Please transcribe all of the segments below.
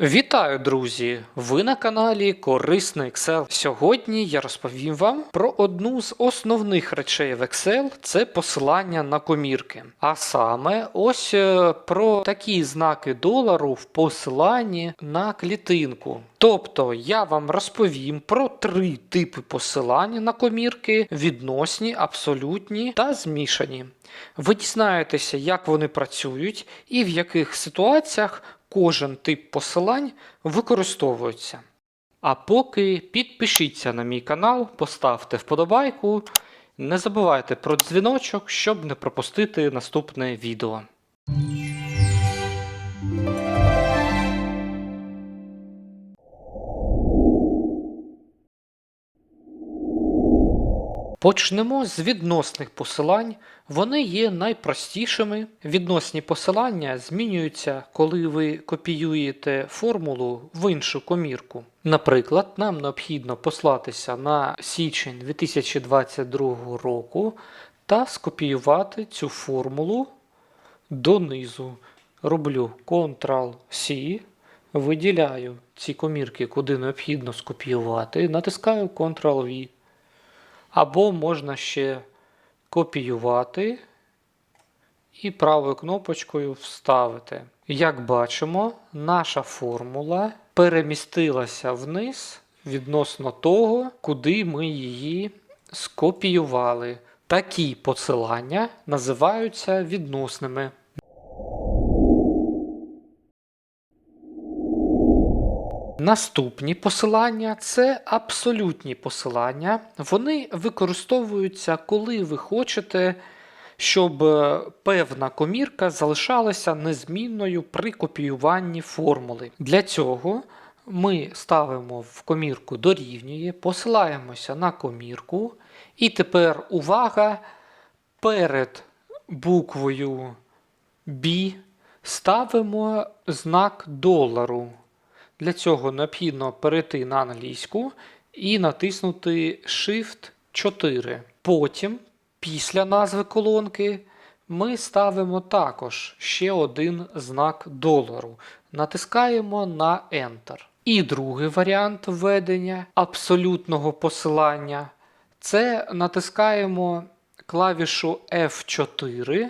Вітаю, друзі! Ви на каналі Корисний Excel. Сьогодні я розповім вам про одну з основних речей в Excel це посилання на комірки. А саме ось е, про такі знаки долару в посиланні на клітинку. Тобто я вам розповім про три типи посилання на комірки: відносні, абсолютні та змішані. Ви дізнаєтеся, як вони працюють і в яких ситуаціях кожен тип посилань використовується. А поки підпишіться на мій канал, поставте вподобайку, не забувайте про дзвіночок, щоб не пропустити наступне відео. Почнемо з відносних посилань. Вони є найпростішими. Відносні посилання змінюються, коли ви копіюєте формулу в іншу комірку. Наприклад, нам необхідно послатися на січень 2022 року та скопіювати цю формулу донизу. Роблю Ctrl-C, виділяю ці комірки, куди необхідно скопіювати, натискаю Ctrl-V. Або можна ще копіювати і правою кнопочкою вставити. Як бачимо, наша формула перемістилася вниз відносно того, куди ми її скопіювали. Такі посилання називаються відносними. Наступні посилання це абсолютні посилання. Вони використовуються, коли ви хочете, щоб е, певна комірка залишалася незмінною при копіюванні формули. Для цього ми ставимо в комірку дорівнює, посилаємося на комірку, і тепер увага перед буквою B ставимо знак долару. Для цього необхідно перейти на англійську і натиснути Shift 4. Потім, після назви колонки, ми ставимо також ще один знак долару. Натискаємо на Enter. І другий варіант введення абсолютного посилання це натискаємо клавішу F4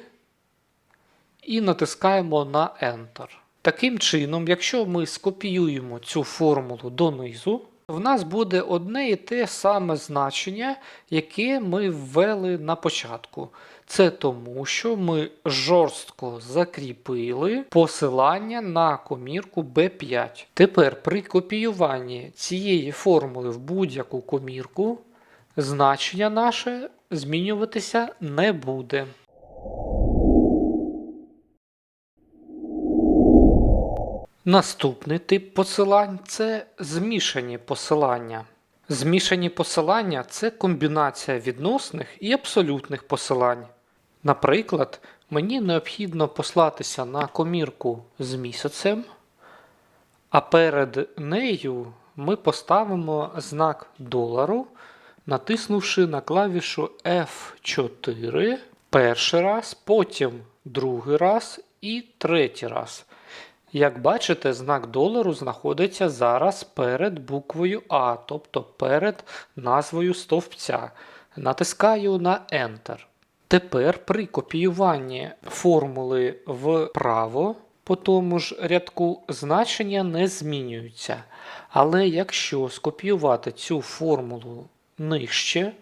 і натискаємо на Enter. Таким чином, якщо ми скопіюємо цю формулу донизу, в нас буде одне і те саме значення, яке ми ввели на початку. Це тому, що ми жорстко закріпили посилання на комірку B5. Тепер при копіюванні цієї формули в будь-яку комірку значення наше змінюватися не буде. Наступний тип посилань це змішані посилання. Змішані посилання це комбінація відносних і абсолютних посилань. Наприклад, мені необхідно послатися на комірку з місяцем, а перед нею ми поставимо знак долару, натиснувши на клавішу F4 перший раз, потім другий раз і третій раз. Як бачите, знак долару знаходиться зараз перед буквою А, тобто перед назвою стовпця. Натискаю на Enter. Тепер при копіюванні формули вправо по тому ж рядку значення не змінюються. Але якщо скопіювати цю формулу нижче,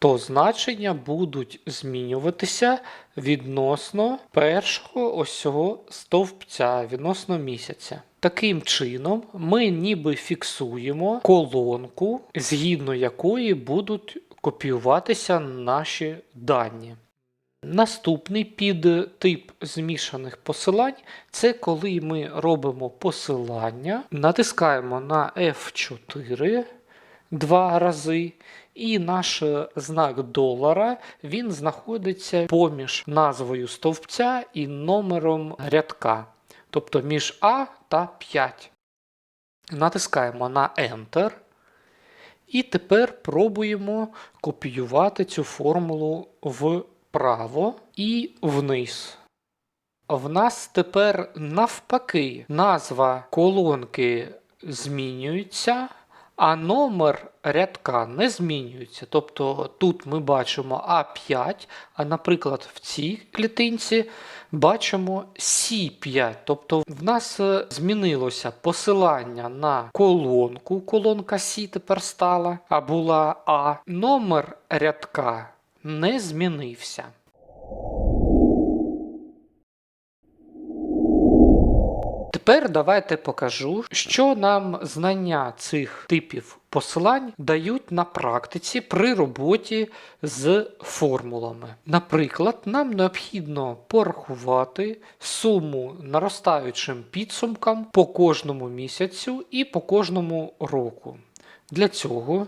то значення будуть змінюватися відносно першого ось цього стовпця, відносно місяця. Таким чином, ми ніби фіксуємо колонку, згідно якої будуть копіюватися наші дані. Наступний підтип змішаних посилань це коли ми робимо посилання, натискаємо на F4 два рази, і наш знак долара він знаходиться поміж назвою стовпця і номером рядка, тобто між А та 5. Натискаємо на Enter. І тепер пробуємо копіювати цю формулу вправо і вниз. в нас тепер навпаки назва колонки змінюється, а номер рядка не змінюється. Тобто тут ми бачимо А5, а, наприклад, в цій клітинці бачимо С5. Тобто в нас е, змінилося посилання на колонку. Колонка С тепер стала, а була А. Номер рядка не змінився. Тепер давайте покажу, що нам знання цих типів посилань дають на практиці при роботі з формулами. Наприклад, нам необхідно порахувати суму наростаючим підсумкам по кожному місяцю і по кожному року. Для цього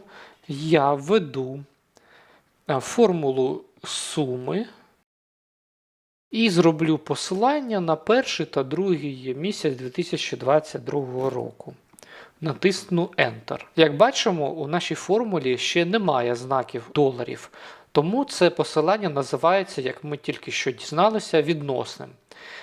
я введу е, формулу суми і зроблю посилання на перший та другий місяць 2022 року. Натисну Enter. Як бачимо, у нашій формулі ще немає знаків доларів, тому це посилання називається, як ми тільки що дізналися, відносним.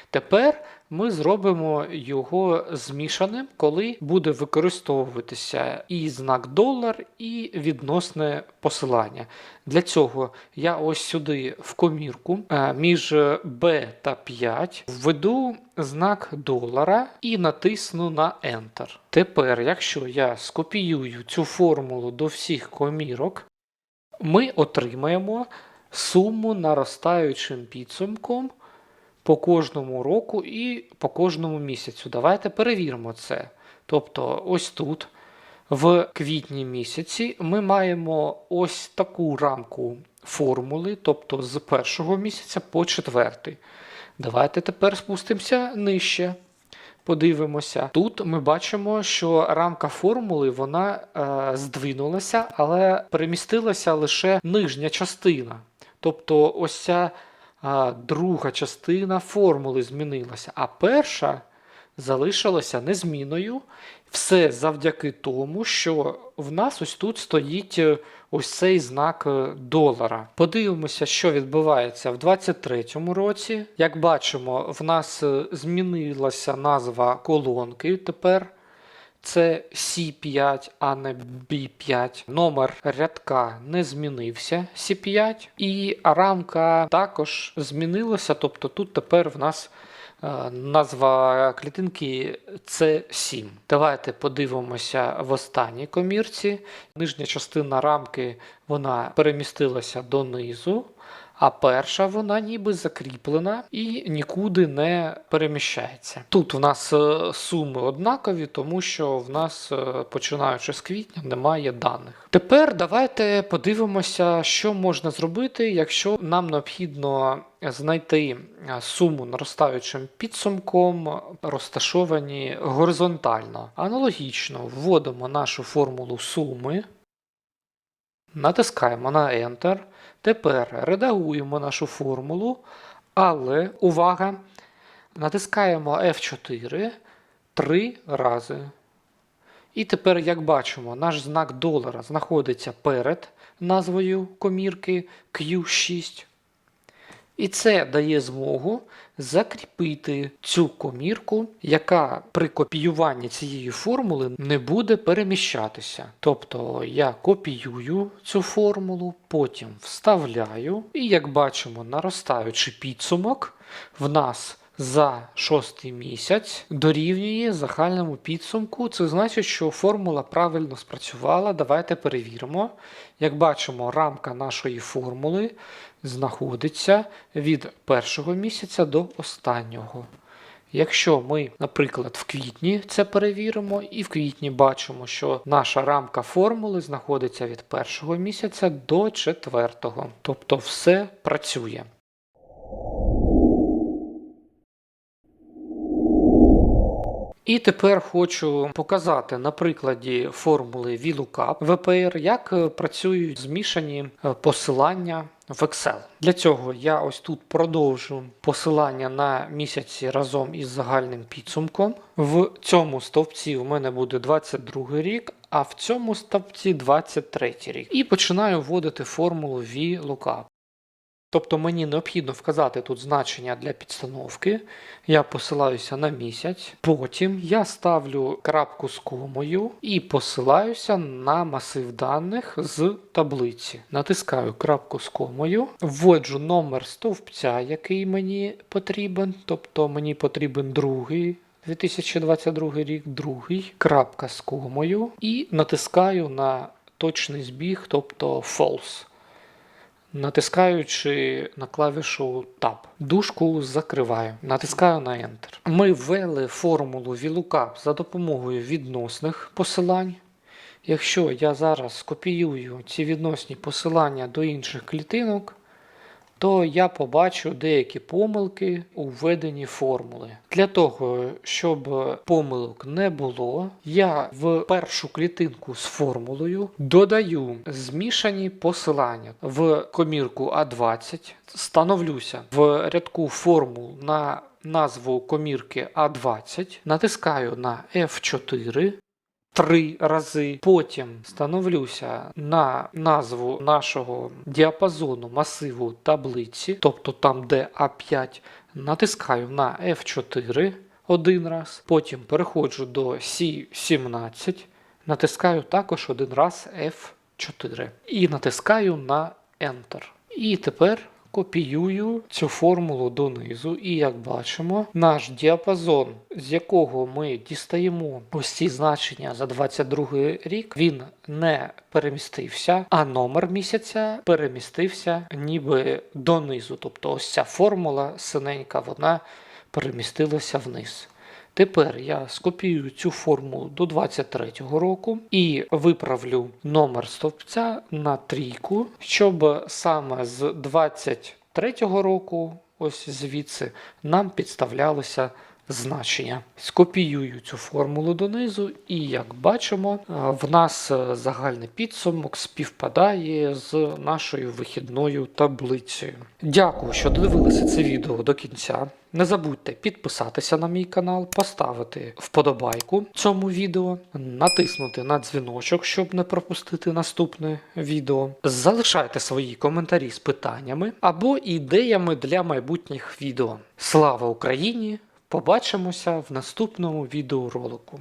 Тепер ми зробимо його змішаним, коли буде використовуватися і знак долар, і відносне посилання. Для цього я ось сюди в комірку е, між B та 5 введу знак долара і натисну на Enter. Тепер, якщо я скопіюю цю формулу до всіх комірок, ми отримаємо суму наростаючим підсумком по кожному року і по кожному місяцю. Давайте перевіримо це. Тобто, ось тут, в квітні місяці, ми маємо ось таку рамку формули, тобто з першого місяця по четвертий. Давайте тепер спустимося нижче. Подивимося. Тут ми бачимо, що рамка формули вона е, здвинулася, але перемістилася лише нижня частина. Тобто, ось ця друга частина формули змінилася, а перша залишилася незмінною. Все завдяки тому, що в нас ось тут стоїть е, ось цей знак е, долара. Подивимося, що відбувається в 2023 році. Як бачимо, в нас е, змінилася назва колонки тепер. Це C5, а не B5. Номер рядка не змінився C5. І рамка також змінилася. Тобто тут тепер в нас е, назва клітинки C7. Давайте подивимося в останній комірці. Нижня частина рамки вона перемістилася донизу. А перша вона ніби закріплена і нікуди не переміщається. Тут у нас е, суми однакові, тому що в нас, е, починаючи з квітня, немає даних. Тепер давайте подивимося, що можна зробити, якщо нам необхідно знайти е, суму наростаючим підсумком, розташовані горизонтально. Аналогічно вводимо нашу формулу суми. Натискаємо на Enter. Тепер редагуємо нашу формулу, але увага! Натискаємо F4 три рази. І тепер, як бачимо, наш знак долара знаходиться перед назвою комірки Q6. І це дає змогу закріпити цю комірку, яка при копіюванні цієї формули не буде переміщатися. Тобто я копіюю цю формулу, потім вставляю, і як бачимо, наростаючи підсумок, в нас за шостий місяць дорівнює загальному підсумку. Це значить, що формула правильно спрацювала. Давайте перевіримо. Як бачимо, рамка нашої формули знаходиться від першого місяця до останнього. Якщо ми, наприклад, в квітні це перевіримо, і в квітні бачимо, що наша рамка формули знаходиться від першого місяця до четвертого. Тобто все працює. І тепер хочу показати на прикладі формули VLOOKUP VPR, як е, працюють змішані е, посилання в Excel. Для цього я ось тут продовжу посилання на місяці разом із загальним підсумком. В цьому стовпці у мене буде 22 рік, а в цьому стовпці 23 рік. І починаю вводити формулу VLOOKUP. Тобто мені необхідно вказати тут значення для підстановки. Я посилаюся на місяць. Потім я ставлю крапку з комою і посилаюся на масив даних з таблиці. Натискаю крапку з комою, вводжу номер стовпця, який мені потрібен. Тобто мені потрібен другий. 2022 рік, другий, крапка з комою, і натискаю на точний збіг, тобто false натискаючи на клавішу Tab. Дужку закриваю, натискаю на Enter. Ми ввели формулу VLOOKUP за допомогою відносних посилань. Якщо я зараз скопіюю ці відносні посилання до інших клітинок, то я побачу деякі помилки у введенні формули. Для того, щоб помилок не було, я в першу клітинку з формулою додаю змішані посилання в комірку А20, становлюся в рядку формул на назву комірки А20, натискаю на F4 три рази. Потім становлюся на назву нашого діапазону масиву таблиці, тобто там, де А5, натискаю на F4 один раз. Потім переходжу до C17, натискаю також один раз F4 і натискаю на Enter. І тепер копіюю цю формулу донизу, і як бачимо, наш діапазон, з якого ми дістаємо ось ці значення за 22 рік, він не перемістився, а номер місяця перемістився ніби донизу. Тобто ось ця формула синенька, вона перемістилася вниз. Тепер я скопіюю цю формулу до 23-го року і виправлю номер стовпця на трійку, щоб саме з 23-го року, ось звідси, нам підставлялося значення. Скопіюю цю формулу донизу, і як бачимо, е, в нас е, загальний підсумок співпадає з нашою вихідною таблицею. Дякую, що додивилися це відео до кінця. Не забудьте підписатися на мій канал, поставити вподобайку цьому відео, натиснути на дзвіночок, щоб не пропустити наступне відео. Залишайте свої коментарі з питаннями або ідеями для майбутніх відео. Слава Україні! Побачимося в наступному відеоролику.